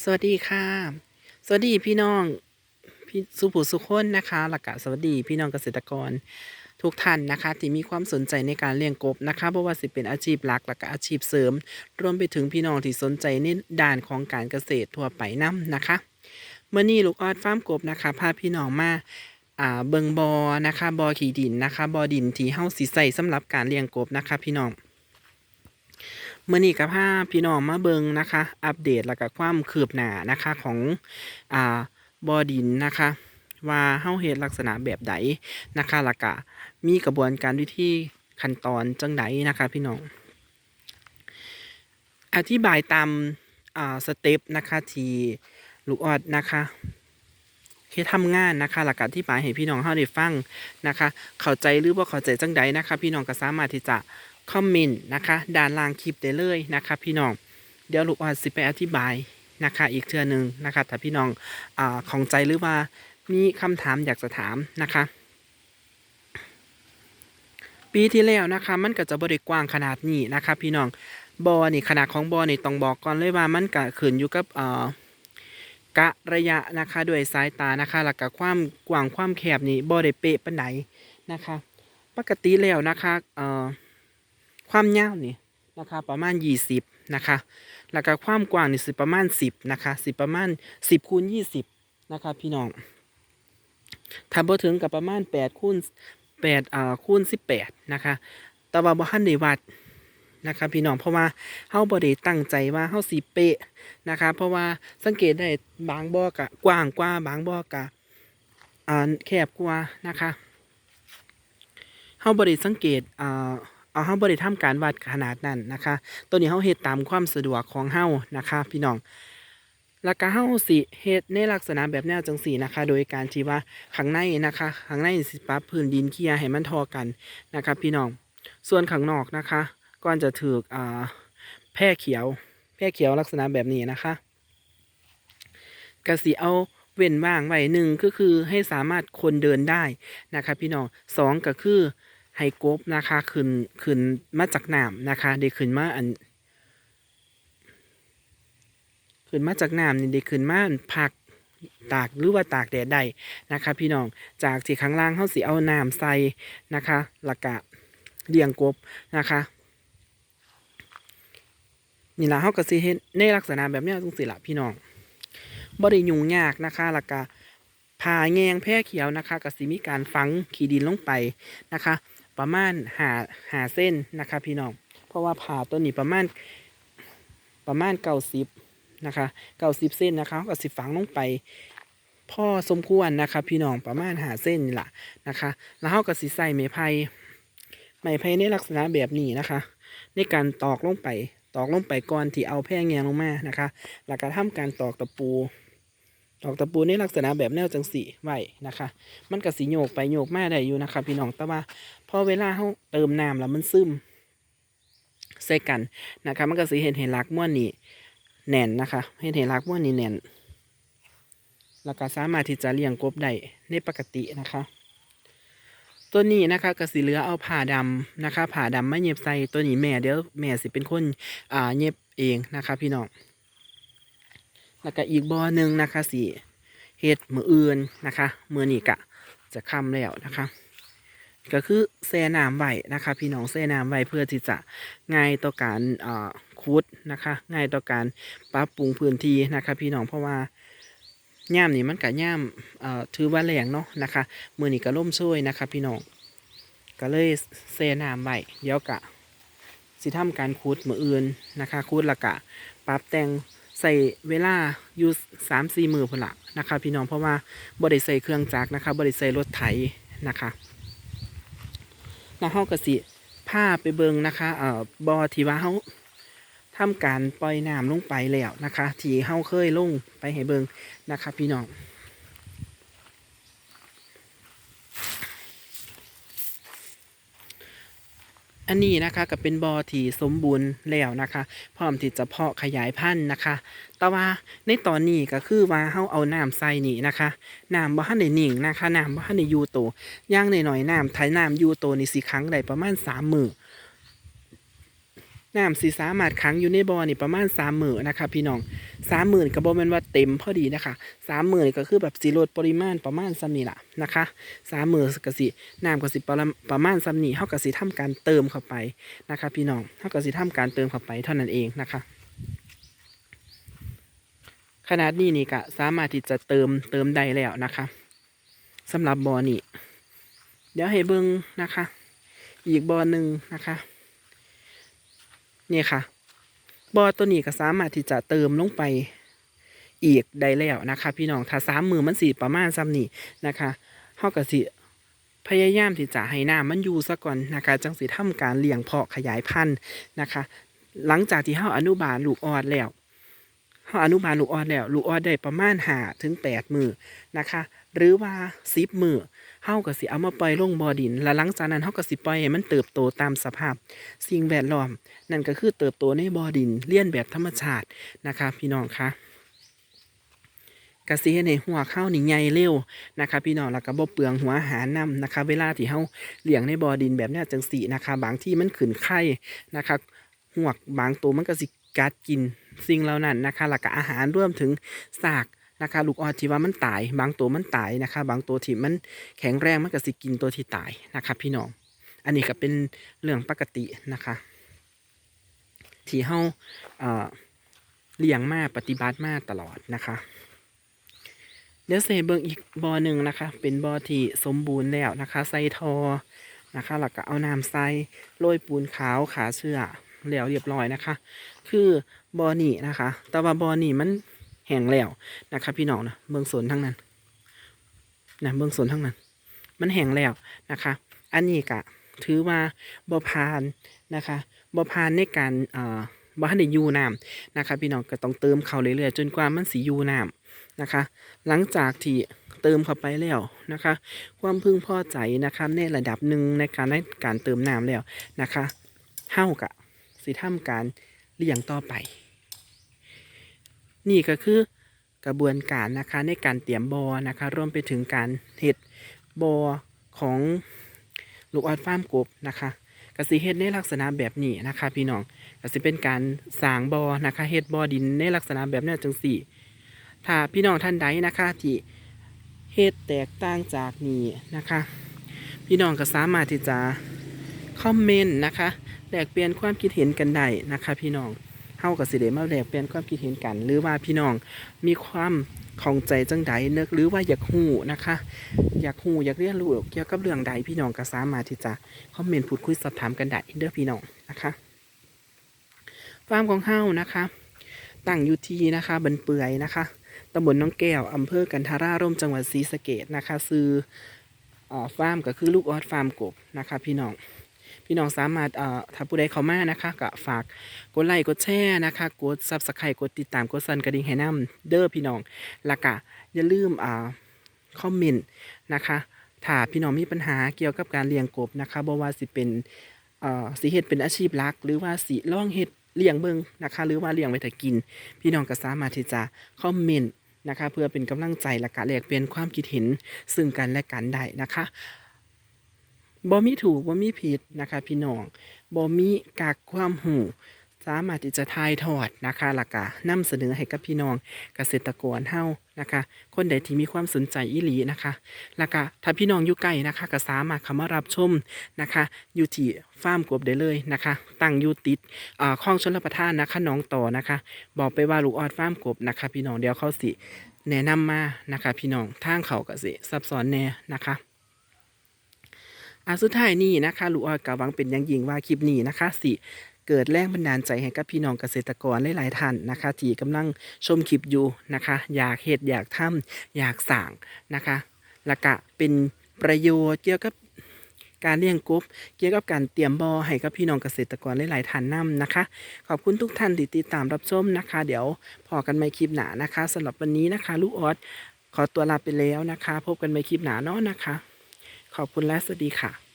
สวัสดีค่ะ สวัสดีพี่น้องพี่สุผู้สุคนนะคะ หลักกะสวัสดีพี่น้องเกษตรกรทุกท่านนะคะ ที่มีความสนใจในการเลี้ยงกบนะคะเพราะว่าสิเป็นอาชีพหลักและก็อาชีพเสริม รวมไปถึงพี่น้องที่สนใจในด้านของการเกษตรทั่วไปนํนะคะเมื่อนี้ลูกออดฟาร์มกบนะคะพาพี่น้องมาอ่าเบิงบอนะคะบอขี่ดินนะคะบอดินที่เฮาสิใส่สำหรับการเลี้ยงกบนะคะ พี่น้อง เมื่อนี้กับพาพี่น้องมาเบิงนะคะ อัปเดตแล้วก็ความคืบหน้านะคะของอ่าบอดินนะคะ ว่าเฮาเฮ็ดลักษณะแบบใดนะคะแล้วก็มีกระบวนการวิธีขั้นตอนจังใดนะคะ พี่น้อง อธิบายตามอ่าสเต็ปนะคะที่ลูกออดนะคะเฮ็ดทำงานนะคะ หลักการที่ปายให้พี่น้องเฮาได้ฟังนะคะ เข้าใจหรือบ่เข้าใจจังใดนะคะ พี่น้องก็สามารถที่จะ คอมเมนต์นะคะด้านล่างคลิปได้เลยนะคะพี่น้องเดี๋ยวลูกออดสิไปอธิบายนะคะอีกเทื่อหนึงนะคะถ้าพี่น้องอ่าของใจหรือว่ามีคำถามอยากจะถามนะคะ ปีที่แล้วนะคะมันก็จะบริกว้างขนาดนี้นะคะพี่น้องบอนี่ขนาดของบอนี่ต้องบอกก่อนเลยว่ามันก็ขึ้นอยู่กับเอ่อกะระยะนะคะด้วยสายตานะคะแล้วก็ความกว้างความแคบนี่บ่ได้เป๊ะปานใดนะคะ ปกติแล้วนะคะเอ่อ ความยาวนี่นะคะประมาณ 20นะคะแล้วก็ความกว้างนี่สิประมาณ 10นะคะสิประมาณ 10คูณ20นะคะพี่น้องถ้าบ่ถึงกับประมาณ8คูณ8อ่าคูณ18นะคะแต่ว่าบ่ทันได้วัดนะคะพี่น้องเพราะว่าเฮาบ่ได้ตั้งใจว่าเฮาสิเป๊ะนะคะเพราะว่าสังเกตได้บางบ่อกะกว้างกว่าบางบ่อกะอ่าแคบกว่านะคะเฮาบ่ได้สังเกตอ่า เอาเฮาบ่ได้ทำการวัดขนาดนั้นนะคะ ตัวนี้เฮาเฮ็ดตามความสะดวกของเฮานะคะ พี่น้องแล้วก็เฮาสิเฮ็ดในลักษณะแบบแนวจังสี่นะคะ โดยการที่ว่าข้างในนะคะข้างในสิปรับพื้นดินเคลียร์ให้มันทอกันนะคะพี่น้องส่วนข้างนอกนะคะก่อนจะถือกอ่าแพร่เขียว แพร่เขียวลักษณะแบบนี้นะคะกสิเอาเว้นว่างไว้หนึ่งก็คือให้สามารถคนเดินได้นะคะพี่น้องสองก็คือ ให้กบนะคะขึ้นขึ้นมาจากน้ำนะคะได้ขึ้นมาอันขึ้นมาจากน้ำนี่ได้ขึ้นมาอันพักตากหรือว่าตากแดดได้นะคะ พี่น้องจากที่ข้างล่างเขาสิเอาน้ำใส่นะคะล้วก็เลี้ยงกบนะคะนี่ละเขาก็สิเฮ็ดในลักษณะแบบนี้จังสิละพี่น้องบ่ได้ยุ่งยากนะคะล้วก็ผ่าแงงแพร่เขียวนะคะก็สิมีการฝังขีดินลงไปนะคะ ประมาณหาหาเส้นนะคะพี่น้อง เพราะว่าผ่าตัวนี้ประมาณประมาณเก้าสิบนะคะเก้าสิบเส้นนะคะก็สิฝังลงไปพ่อสมควรนะคะพี่น้องประมาณหาเส้นนี่แหละนะคะ แล้วเขาก็สิใส่ไม้ไผ่ไม้ไผ่ในลักษณะแบบนี้นะคะ ในการตอกลงไปตอกลงไปก่อนที่เอาแพร่แงงลงมานะคะ แล้วก็ทำการตอกตะปู ตอกตะปูในลักษณะแบบแนวจังสีไว้นะคะ มันก็สีโยกไปโยกมาได้อยู่นะคะ พี่น้องแต่ว่าพอเวลาเขาเติมน้ำแล้วมันซึมใส่กันนะคะ มันก็สีเห็นเห็นลักม้วนนี่แน่นนะคะ เห็นเห็นลักม้วนนี่แน่นแล้วก็สามารถที่จะเลี้ยงกบได้ในปกตินะคะ ตัวนี้นะคะก็สิเหลือเอาผ่าดำนะคะผ่าดำมาเย็บใส่ตัวนี้แม่เดี๋ยวแม่สิเป็นคนอ่าเย็บเองนะคะ พี่น้อง แล้วก็อีกบอหนึ่งนะคะสิเฮ็ดมืออื่นนะคะมือนี้กะจะค่ำแล้วนะคะ ก็คือแช่น้ำไว้นะคะ พี่น้องแช่น้ำไว้เพื่อที่จะง่ายต่อการอคุดนะคะ ง่ายต่อการปรับปรุงพื้นที่นะคะ พี่น้องเพราะว่าย่ามนี่มันกะย่ามถือว่าแรงเนาะนะคะมือนี้ก็ล่มช่วยนะคะ พี่น้องก็เลยเซน้ำไว้เดี๋ยวกะสิทำการคูดมืออื่นนะคะคูดละกะปรับแต่ง ใส่เวลาอยู่สามสี่มือพนละนะคะ พี่น้องเพราะว่าบริใส่เครื่องจักรนะคะบริใส่รถไถนะคะแล้วเฮาก็สิผ้าไปเบิงนะคะเอ่อบอที่ว่าเฮาทำการปล่อยน้ำลงไปแล้วนะคะ ที่เฮาเคยลงไปให้เบิงนะคะ พี่น้อง อันนี้นะคะก็เป็นบอที่สมบูรณ์แล้วนะคะ พร้อมที่จะเพาะขยายพันธุ์นะคะ แต่ว่าในตอนนี้ก็คือว่าเฮาเอาน้ำใส่นี่นะคะน้ำบ่ทันได้นิ่งนะคะน้ำบ่ทันได้อยู่โตย่างน้อยๆน้ำไถน้ำอยู่โตนี่สิครั้งได้ประมาณสามมือ น้ำสีสามารถขังอยู่ในบ่อนี่ประมาณสามหมื่นนะคะพี่น้องสามหมื่นก็บ่แม่นว่าเต็มพอดีนะคะสามหมื่นก็คือแบบสีลดปริมาณประมาณซ้ำนี่ล่ะนะคะสามหมื่นก็สิน้ำก็สิประมาณประมาณซ้ำนี่เฮาก็สิทำการเติมเข้าไปนะคะ พี่น้องเฮาก็สิทำการเติมเข้าไปเท่านั้นเองนะคะขนาดนี้นี่ก็สามารถที่จะเติมเติมได้แล้วนะคะสำหรับบ่อนี่เดี๋ยวให้เบิ่งนะคะ อีกบ่อหนึ่งนะคะ นี่ค่ะบอตัวนี้ก็สามารถที่จะเติมลงไปอีกได้แล้วนะคะ พี่น้องถ้าสามมือมันสีประมาณซ้ำนี่นะคะเฮาก็สิพยายามที่จะให้น้ำมันอยู่ซะก่อนนะคะจังสิทำการเลี้ยงเพาะขยายพันธุ์นะคะ หลังจากที่เฮาอนุบาลลูกออดแล้วเฮาอนุบาลลูกออดแล้ว ลูกออดได้ประมาณหาถึงแปดมือนะคะ หรือว่าสิบมือ เฮาก็สิเอามาปล่อยลงบ่อดิน แล้วหลังจากนั้นเฮาก็สิปล่อยให้มันเติบโตตามสภาพ สิ่งแวดล้อม นั่นก็คือเติบโตในบ่อดินเลี้ยนแบบธรรมชาตินะคะพี่น้องคะกะสิเฮ็ดให้หัวข้าวนี่ใหญ่เร็วนะคะพี่น้องแล้วก็บ่เปลืองหัวอาหารนํนะคะ เวลาที่เฮาเลี้ยงในบ่อดินแบบนี้จังสีนะคะ บางที่มันขึ้นไข่นะคะหัวกบางตัวมันก็สิกัดกินสิ่งเหล่านั้นนะคะแล้วก็อาหารรวมถึงซาก นะคะลูกออดที่ว่ามันตาย บางตัวมันตายนะคะ บางตัวที่มันแข็งแรงมันก็สิกินตัวที่ตายนะคะพี่น้อง อันนี้ก็เป็นเรื่องปกตินะคะ ที่เฮาเลี้ยงมาปฏิบัติมาตลอดนะคะเดี๋ยวเสเบิงอีกบ่อหนึ่งนะคะ เป็นบ่อที่สมบูรณ์แล้วนะคะ ใส่ทอนะคะแล้วก็เอาน้ำใส่โรยปูนขาวขาเชื่อแล้วเรียบร้อยนะคะ คือบ่อนี่นะคะ แต่ว่าบ่อนี่มัน แห้งแล้วนะคะพี่น้องนะเบื้องสวนทั้งนั้นนะเบื้องสวนทั้งนั้น มันแห้งแล้วนะคะ อันนี้ก็ถือว่าบ่ผ่านนะคะบ่ผ่านในการเอ่อบ่ทันได้ยูน้ำนะคะพี่น้องก็ต้องเติมเข้าเรื่อยๆจนกว่ามันสิอยู่น้ำนะคะ หลังจากที่เติมเข้าไปแล้วนะคะ ความพึงพอใจนะคะในระดับหนึ่งในการในการเติมน้ำแล้วนะคะเฮากะสิทำการเลี้ยงต่อไป นี่ก็คือกระบวนการนะคะในการเตรียมบอนะคะรวมไปถึงการเห็ดบอของลูกออดฟาร์มกบนะคะกสิเฮ็ดในลักษณะแบบนี้นะคะพี่น้องกสิเป็นการสางบอนะคะเฮ็ดบอดินในลักษณะแบบนี้จังสี่ ถ้าพี่น้องท่านใดนะคะที่เฮ็ดแตกต่างจากนี้นะคะ พี่น้องก็สามารถที่จะคอมเมนต์นะคะแลกเปลี่ยนความคิดเห็นกันได้นะคะพี่น้อง เฮากับสิเดมาแลกเปลี่ยนความคิดเห็นกัน หรือว่าพี่น้องมีความของใจจังใดเนึกหรือว่าอยากหูนะคะ อยากหูอยากเรียนรู้เกี่ยวกับเรื่องใดพี่น้องก็สามารถที่จะคอมเมนต์พูดคุยสอบถามกันได้เด้อพี่น้องนะคะฟาร์มของเฮานะคะตั้งอยู่ที่นะคะบันเปื่อยนะคะตำบลน้องแก้วอำเภอกันทาราร่มจังหวัดศรีสะเกดนะคะซื้ออฟาร์มก็คือลูกออดฟาร์มกบนะคะ พี่น้อง พี่น้องสามารถเอ่อถ้าผู้ใดเข้ามานะคะก็ฝากกดไลค์กดแชร์นะคะกดซับสไครต์กดติดตามกดสั่นกระดิ่งให้นำเด้อพี่น้องแล้วก็อย่าลืมอ่าคอมเมนต์นะคะถ้าพี่น้องมีปัญหาเกี่ยวกับการเลี้ยงกบนะคะบ่ว่าสิเป็นเอ่อสิเฮ็ดเป็นอาชีพหลัก หรือว่าสิล่องเฮ็ดเลี้ยงเบิ่งนะคะ หรือว่าเลี้ยงไว้แต่กิน พี่น้องก็สามารถที่จะคอมเมนต์นะคะ เพื่อเป็นกำลังใจและการแลกเปลี่ยนความคิดเห็นซึ่งกันและกันได้นะคะ บ่มีถูกบ่มีผิดนะคะ พี่น้องบ่มีกากความหูสามารถที่จะทายทอดนะคะและก็นำเสนอให้กับพี่น้องเกษตรกรเฮานะคะ คนใดที่มีความสนใจอีหลีนะคะแล้วก็ถ้าพี่น้องอยู่ใกล้นะคะก็สามารถเข้ามารับชมนะคะ อยู่ที่ฟาร์มกบได้เลยนะคะ ตั้งอยู่ติดอ่าคลองชลประทานนะคะน้องต่อนะคะ บอกไปว่าลูกออดฟาร์มกบนะคะ พี่น้องเดี๋ยวเขาสิแนะนำมานะคะ พี่น้องทางเขาก็สิซับซ้อนแน่นะคะ อ่าสุดท้ายนี้นะคะลูกออดกะหวังเป็นอย่างยิ่งว่าคลิปนี้นะคะสิเกิดแรงบันดาลใจให้กับพี่น้องเกษตรกรหลายๆท่านนะคะที่กำลังชมคลิปอยู่นะคะ อยากเฮ็ดอยากทำอยากสร้างนะคะแล้วก็เป็นประโยชน์เกี่ยวกับการเลี้ยงกบเกี่ยวกับการเตรียมบ่อให้กับพี่น้องเกษตรกรหลายๆท่านนํนะคะ ขอบคุณทุกท่านที่ติดตามรับชมนะคะ เดี๋ยวพอกันใหม่คลิปหนานะคะสำหรับวันนี้นะคะ ลูกออสขอตัวลาไปแล้วนะคะ พบกันใหม่คลิปหนาเนาะนะคะ ขอบคุณและสวัสดีค่ะ